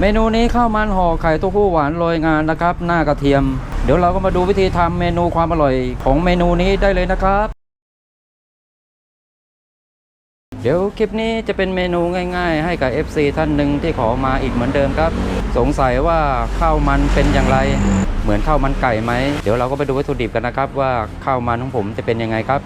เมนูนี้ข้าวมันห่อไข่เต้าหู้หวานโรยงานนะครับ หน้ากระเทียม เดี๋ยวเราก็มาดูวิธีทำเมนูความอร่อยของเมนูนี้ได้เลยนะครับ เดี๋ยวคลิปนี้จะเป็นเมนูง่ายๆ ให้กับ FC ท่านหนึ่งที่ขอมาอีกเหมือนเดิมครับ สงสัยว่าข้าวมันเป็นอย่างไร เหมือนข้าวมันไก่ไหม เดี๋ยวเราก็ไปดูวัตถุดิบกันนะครับ ว่าข้าวมันของผมจะเป็นยังไงครับ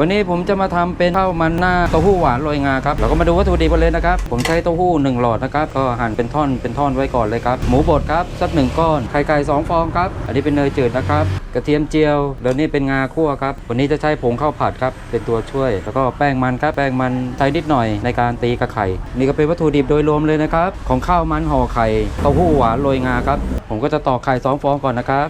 วันนี้ผมจะมาทำเป็นข้าวมันหน้าเต้าหู้หวานโรยงาครับเราก็มาดูวัตถุดิบกันเลยนะครับ ผมใช้เต้าหู้1หลอดนะครับก็หั่นเป็นท่อนเป็นท่อนไว้ก่อนเลยครับ หมูบดครับสักหนึ่งก้อนไข่ไก่สองฟองครับอันนี้เป็นเนยจืดนะครับกระเทียมเจียวแล้วนี่เป็นงาคั่วครับวันนี้จะใช้ผงข้าวผัดครับเป็นตัวช่วย แล้วก็แป้งมันครับแป้งมันใช้นิดหน่อยในการตีกระไข่นี่ก็เป็นวัตถุดิบโดยรวมเลยนะครับของข้าวมันห่อไข่เต้าหู้หวานโรยงาครับผมก็จะตอกไข่สองฟองก่อนนะครับ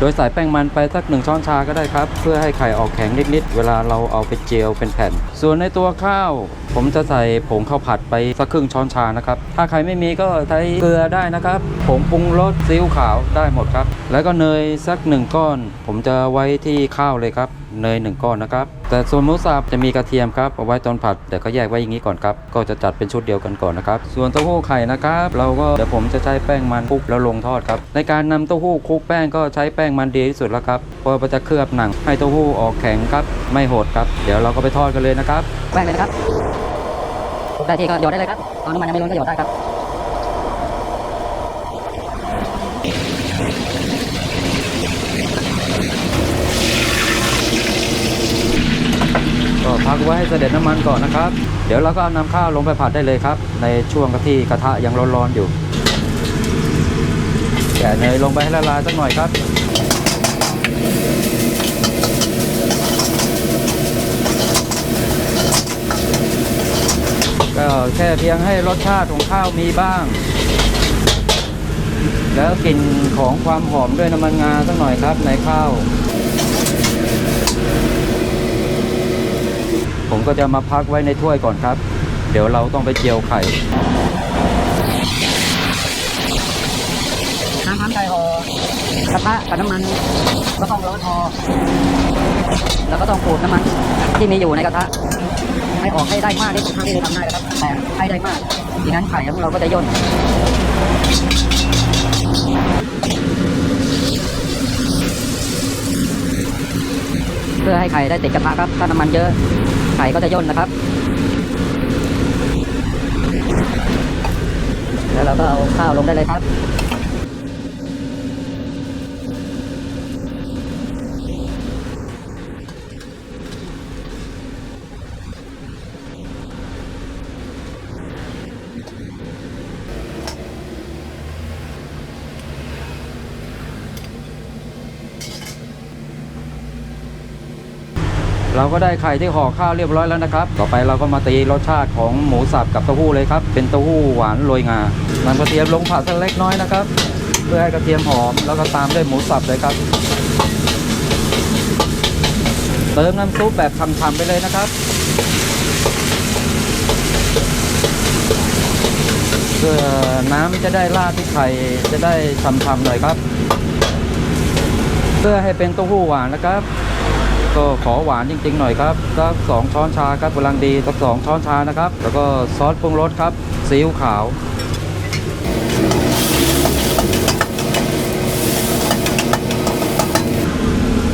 โดยใส่แป้งมันไปสักหนึ่งช้อนชาก็ได้ครับ เพื่อให้ไข่ออกแข็งนิดๆ เวลาเราเอาไปเจียวเป็นแผ่น ส่วนในตัวข้าว ผมจะใส่ผงข้าวผัดไปสักครึ่งช้อนชานะครับ ถ้าใครไม่มีก็ใช้เกลือได้นะครับ ผงปรุงรสซีอิ๊วขาวได้หมดครับ แล้วก็เนยสักหนึ่งก้อน ผมจะไว้ที่ข้าวเลยครับ เนยหนึ่งก้อนนะครับ แต่ส่วนหมูสับจะมีกระเทียมครับเอาไว้ตอนผัดแต่ก็แยกไว้อย่างนี้ก่อนครับ ก็จะจัดเป็นชุดเดียวกันก่อนนะครับ ส่วนเต้าหู้ไข่นะครับ เราก็เดี๋ยวผมจะใช้แป้งมันคลุกแล้วลงทอดครับ ในการนำเต้าหู้คลุกแป้งก็ใช้แป้งมันดีที่สุดแล้วครับ เพราะจะเคลือบหนังให้เต้าหู้ออกแข็งครับ ไม่โหดครับ เดี๋ยวเราก็ไปทอดกันเลยนะครับ แป้งเลยนะครับ ได้ที่ก็หยดได้เลยครับ ตอนน้ำมันยังไม่ร้อนก็หยดได้ครับ พักไว้ให้เสด็จน้ำมันก่อนนะครับ เดี๋ยวเราก็เอานำข้าวลงไปผัดได้เลยครับ ในช่วงที่กระทะยังร้อนๆอยู่แกะเนยลงไปให้ละลายสักหน่อยครับก็แค่เพียงให้รสชาติของข้าวมีบ้าง แล้วกลิ่นของความหอมด้วยน้ำมันงาสักหน่อยครับในข้าว ผม ก็จะมาพักไว้ในถ้วยก่อนครับ เดี๋ยวเราต้องไปเจียวไข่น้ำพันไก่หอกระทะกับน้ำมันก็ต้องร้อนพอแล้วก็ต้องขูดน้ำมันที่มีอยู่ในกระทะให้ออกให้ได้มากที่สุดเท่าที่จะทำได้นะครับแต่ให้ได้มากดังนั้นไข่ของเราก็จะย่นเพื่อให้ไข่ได้ติดกระทะครับถ้าน้ำมันเยอะ ไข่ก็จะย่นนะครับ แล้วเราก็เอาข้าวลงได้เลยครับ เราก็ได้ไข่ที่ห่อข้าวเรียบร้อยแล้วนะครับ ต่อไปเราก็มาตีรสชาติของหมูสับกับเต้าหู้เลยครับ เป็นเต้าหู้หวานโรยงานำกระเทียมลงผัดสักเล็กน้อยนะครับ เพื่อให้กระเทียมหอม แล้วก็ตามด้วยหมูสับเลยครับ เติมน้ำซุปแบบฉ่ำๆไปเลยนะครับ เพื่อน้ำจะได้ราดที่ไข่จะได้ฉ่ำๆหน่อยครับ เพื่อให้เป็นเต้าหู้หวานนะครับ ก็ขอหวานจริงๆหน่อยครับสักสองช้อนชาครับกำลังดีสักสองช้อนชานะครับ แล้วก็ซอสปรุงรสครับซีอิ๊วขาว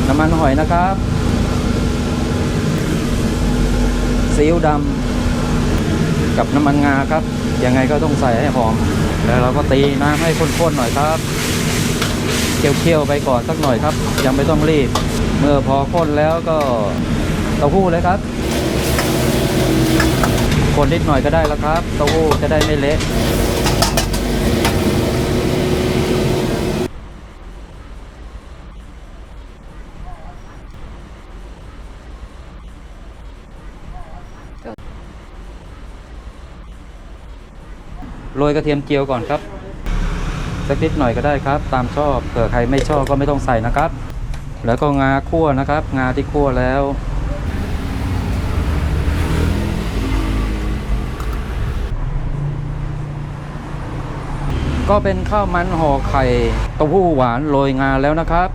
น้ำมันหอยนะครับซีอิ๊วดำกับน้ำมันงาครับ ยังไงก็ต้องใส่ให้หอม แล้วเราก็ตีน้ำให้ข้นๆหน่อยครับเคี่ยวๆไปก่อนสักหน่อยครับ ยังไม่ต้องรีบ เมื่อพอข้นแล้วก็เต้าหู้เลยครับคนนิดหน่อยก็ได้แล้วครับเต้าหู้จะได้ไม่เละโรยกระเทียมเจียวก่อนครับ สักนิดหน่อยก็ได้ครับ ตามชอบเผื่อใครไม่ชอบก็ไม่ต้องใส่นะครับ แล้วก็งาคั่วนะครับ งาที่คั่วแล้ว ก็เป็นข้าวมันห่อไข่เต้าหู้หวานโรยงาแล้วนะครับ